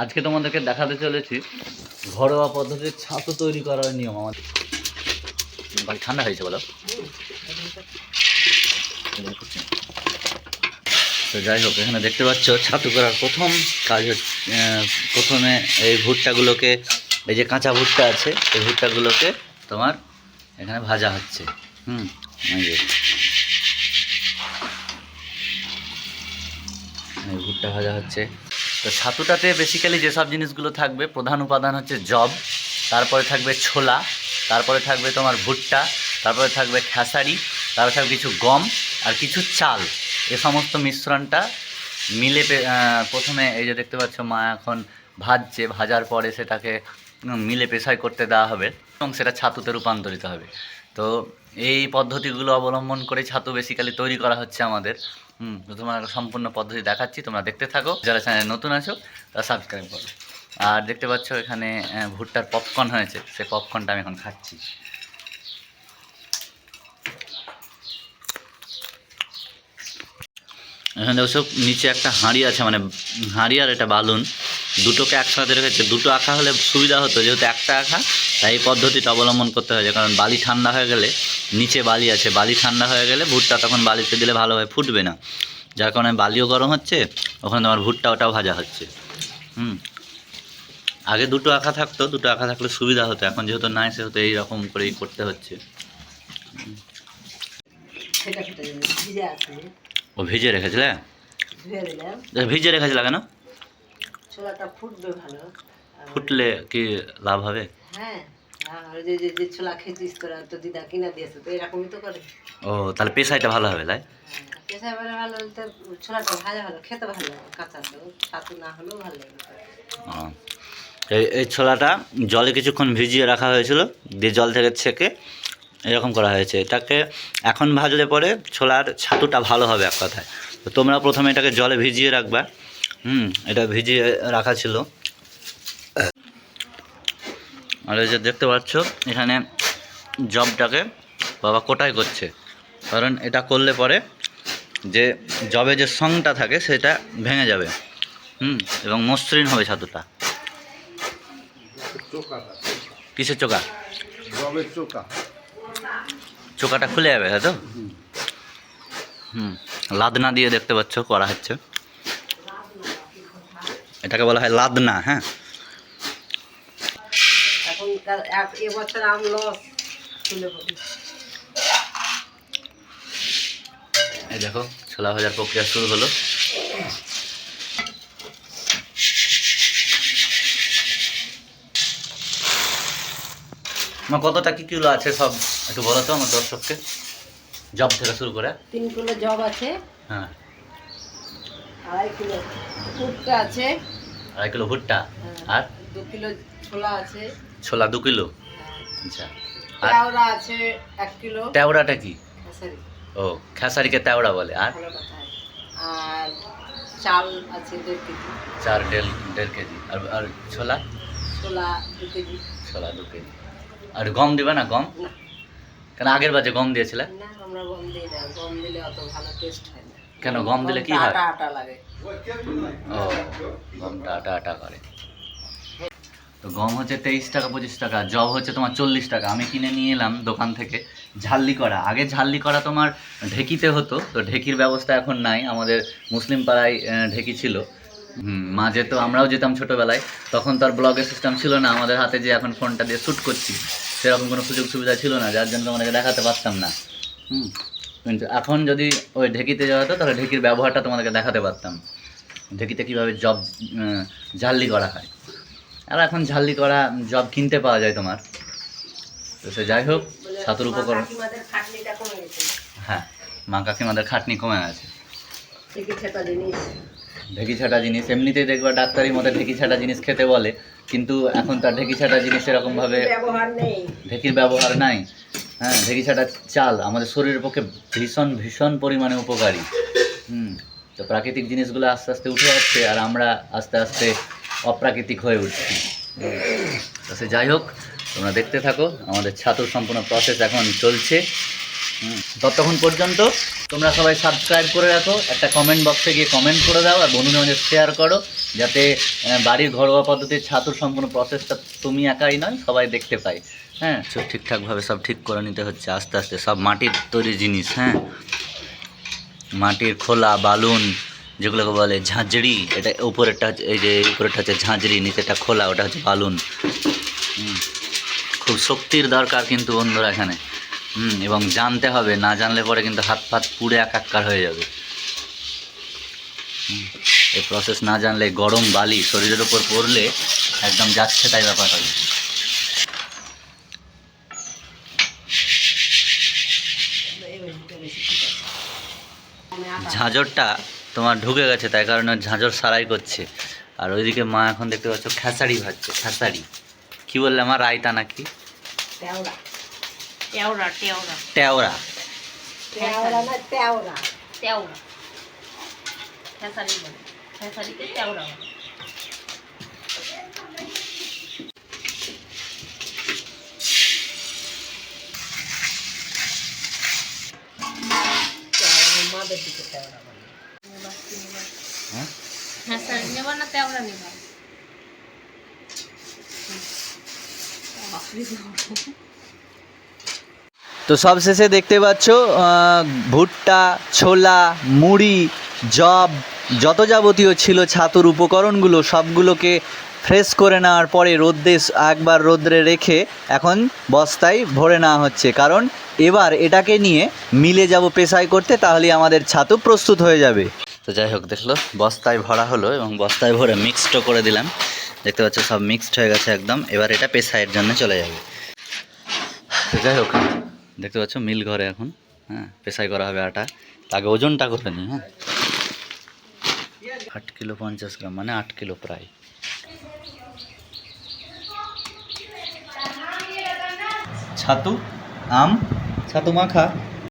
আজকে তোমাদেরকে দেখাতে চলেছি ঘরোয়া পদ্ধতির ছাতু তৈরি করার নিয়ম আমাদের। বাড়ি ঠান্ডা হয়েছে বলো। তো যাই হোক, এখানে দেখতে পাচ্ছ, ছাতু করার প্রথম কাজ হচ্ছে প্রথমে এই ভুট্টাগুলোকে, এই যে কাঁচা ভুট্টা আছে, এই ভুট্টাগুলোকে তোমার এখানে ভাজা হচ্ছে। হুম ভুট্টা ভাজা হচ্ছে। তো ছাতুটাতে বেসিক্যালি যেসব জিনিসগুলো থাকবে, প্রধান উপাদান হচ্ছে জব, তারপরে থাকবে ছোলা, তারপরে থাকবে তোমার ভুট্টা, তারপরে থাকবে খেসারি, তারপরে থাকবে কিছু গম আর কিছু চাল। এ সমস্ত মিশ্রণটা মিলে প্রথমে এই যে দেখতে পাচ্ছ মা এখন ভাজছে, ভাজার পরে সেটাকে মিলে পেশায় করতে দেওয়া হবে এবং সেটা ছাতুতে রূপান্তরিত হবে। তো এই পদ্ধতিগুলো অবলম্বন করে ছাতু বেসিক্যালি তৈরি করা হচ্ছে আমাদের। হুম তোমার সম্পূর্ণ পদ্ধতি দেখাচ্ছি, তোমরা দেখতে থাকো। যারা চ্যানেল নতুন আছো, তারা সাবস্ক্রাইব করো। আর দেখতে পাচ্ছ এখানে ভুট্টার পপকর্ন হয়েছে, সেই পপকর্নটা আমি এখন খাচ্ছি। এখানে ওসব নিচে একটা হাঁড়ি আছে মানে হাঁড়ি আর এটা বালুন। দুটোকে একসাথে রেখেছে, দুটো আঁকা হলে সুবিধা হতো, যেহেতু একটা আঁকা তাই এই পদ্ধতিটা অবলম্বন করতে হয়েছে কারণ বালি ঠান্ডা হয়ে গেলে নিচে বালি আছে বালি ঠান্ডা হয়ে গেলে ভুট্টা তখন বালিতে দিলে ভালোভাবে ফুটবে না। যার কারণে বালিও গরম হচ্ছে ওখানে তোমার ভুট্টা ওটাও ভাজা হচ্ছে। হুম। আগে দুটো আঁকা থাকতো দুটো আঁকা থাকলে সুবিধা হতো এখন যেহেতু নাই সেহেতু এইরকম করেই করতে হচ্ছে। ও ভিজে রেখেছিলে? ভিজে রেখেছিল কেন? ফুটলে কি লাভ হবে? হ্যাঁ ও তাহলে পেশাইটা ভালো হবে বেলা ভালো ছোলাটা ভাজা ভালো খেতে ভালো কাঁচা তো ছাতু না হলেও ভালো লাগে। ও। এই এই ছোলাটা জলে কিছুক্ষণ ভিজিয়ে রাখা হয়েছিল দিয়ে জল থেকে ছেঁকে এরকম করা হয়েছে। এটাকে এখন ভাজলে পরে ছোলার ছাতুটা ভালো হবে এক কথায়। তো তোমরা প্রথমে এটাকে জলে ভিজিয়ে রাখবা। হুম এটা ভিজিয়ে রাখা ছিল। আর এই যে দেখতে পাচ্ছ এখানে জবটাকে বাবা কোটাই করছে। কারণ এটা করলে পরে যে জবে যে সংটা থাকে সেটা ভেঙে যাবে। হুম? এবং মসৃণ হবে ছাতুটা। কিসের চোকা চোকা চোকাটা খুলে যাবে তাই তো? হুম। লাদনা দিয়ে দেখতে পাচ্ছ করা হচ্ছে। এটাকে বলা হয় লাদনা হ্যাঁ? এবছর আম লস এই দেখো ছোলা ভাজার প্রক্রিয়া শুরু হলো। আমার কতটা কি কিলো আছে সব? একটু বলো তো আমার দর্শককে। জব থেকে শুরু করে। তিন কিলো জব আছে। হ্যাঁ। আড়াই কিলো ফুটকা আছে। আড়াই কিলো ভুট্টা। হ্যাঁ, আর? দু কিলো ছোলা আছে। ছোলা দু কিলো? আচ্ছা। আর আছে এক কিলো। তেওড়াটা কি? ও খেসারিকে তেওড়া বলে। আর? আর চাল আছে দেড় কেজি। দেড় দেড় কেজি। আর আর ছোলা? ছোলা দু কেজি। ছোলা দু কেজি। আর গম দিবে না গম? কেন আগের বাজে গম দিয়েছিলে? না আমরা গম দিই না। গম দিলে অত ভালো টেস্ট হয় না। কেন গম দিলে কি হয়? আটা আটা লাগে। ও গমটা আটা আটা করে। তো গম হচ্ছে তেইশ টাকা পঁচিশ টাকা জব হচ্ছে তোমার চল্লিশ টাকা। আমি কিনে নিয়ে এলাম দোকান থেকে ঝাল্লি করা। আগে ঝাল্লি করা তোমার ঢেকিতে হতো তো ঢেকির ব্যবস্থা এখন নাই। আমাদের মুসলিম পাড়ায় ঢেকি ছিল। মাঝে তো আমরাও যেতাম ছোটোবেলায়। তখন তো আর ব্লগের সিস্টেম ছিল না। আমাদের হাতে যে এখন ফোনটা দিয়ে শ্যুট করছি সেরকম কোনো সুযোগ সুবিধা ছিল না যার জন্য তোমাদেরকে দেখাতে পারতাম না। হুম। কিন্তু এখন যদি ওই ঢেকিতে যাওয়া হতো তাহলে ঢেকির ব্যবহারটা তোমাদেরকে দেখাতে পারতাম। ঢেকিতে কীভাবে জব ঝাল্লি করা হয়। আর এখন ঝাল্লি করা জব কিনতে পাওয়া যায় তোমার। তো সে যাই হোক ছাতুর উপকরণ হ্যাঁ মা কাকিমাদের খাটনি কমে গেছে। ঢেকি ছাটা জিনিস। এমনিতেই দেখবা ডাক্তারির মধ্যে ঢেকি ছাটা জিনিস খেতে বলে কিন্তু এখন তার ঢেকি ছাটা জিনিস এরকমভাবে ঢেকির ব্যবহার নাই। হ্যাঁ ঢেকি ছাটা চাল আমাদের শরীরের পক্ষে ভীষণ ভীষণ পরিমাণে উপকারী। হুম তো প্রাকৃতিক জিনিসগুলো আস্তে আস্তে উঠে যাচ্ছে আর আমরা আস্তে আস্তে অপ্রাকৃতিক হয়ে উঠছি। তো সে যাই হোক, তোমরা দেখতে থাকো, আমাদের ছাতুর সম্পূর্ণ প্রসেস এখন চলছে। ততক্ষণ পর্যন্ত তোমরা সবাই সাবস্ক্রাইব করে রাখো, একটা কমেন্ট বক্সে গিয়ে কমেন্ট করে দাও আর বন্ধুদের শেয়ার করো, যাতে বাড়ির ঘরোয়া পদ্ধতির ছাতুর সম্পূর্ণ প্রসেসটা তুমি একাই নয়, সবাই দেখতে পাই হ্যাঁ? সব ঠিকঠাকভাবে সব ঠিক করে নিতে হচ্ছে, আস্তে আস্তে সব মাটির তৈরি জিনিস হ্যাঁ? মাটির খোলা, বালুন যেগুলোকে বলে ঝাঁঝরি এটা উপরেরটা এই যে উপরেরটা হচ্ছে ঝাঁঝরি নিচেরটা খোলা ওটা হচ্ছে বালুন। খুব শক্তির দরকার কিন্তু বন্ধুরা এখানে। হুম এবং জানতে হবে না জানলে পরে কিন্তু হাত ফাত পুড়ে একাকার হয়ে যাবে। এই প্রসেস না জানলে গরম বালি শরীরের উপর পড়লে একদম যাচ্ছে তাই ব্যাপার হবে ঝাঁঝরটা তোমার ঢুকে গেছে তাই কারণে ঝাঁঝর সারাই করছে। আর ওইদিকে মা এখন দেখতে পাচ্ছ খেসারি ভাজছে খেসারি। কি বললে আমার রায়তা নাকি? টেওরা তেওড়া না তেওড়া তেওড়া খেসারি বলে খেসারিকে তেওড়া বলে মাদের দিকে তেওড়া বলে হ্যাঁ খেসারি নেবা না তেওড়া নেবা তো সবশেষে দেখতে পাচ্ছ ভুট্টা, ছোলা, মুড়ি জব যত যাবতীয় ছিল ছাতুর উপকরণগুলো সবগুলোকে ফ্রেশ করে নেওয়ার পরে রোদ্রে একবার রোদ্রে রেখে এখন বস্তায় ভরে নেওয়া হচ্ছে। কারণ এবার এটাকে নিয়ে মিলে যাব পেশাই করতে তাহলে আমাদের ছাতু প্রস্তুত হয়ে যাবে। তো যাই হোক, দেখল বস্তায় ভরা হলো এবং বস্তায় ভরে মিক্সডও করে দিলাম। দেখতে পাচ্ছ সব মিক্সড হয়ে গেছে একদম। এবার এটা পেশায়ের জন্য চলে যাবে। তো যাই হোক, দেখতে পাচ্ছ মিল ঘরে এখন। হ্যাঁ পেশাই করা হবে আটা। আগে ওজনটা করে নিই হ্যাঁ। আট কিলো পঞ্চাশ গ্রাম মানে আট কিলো প্রায়। ছাতু, আম, ছাতু মাখা।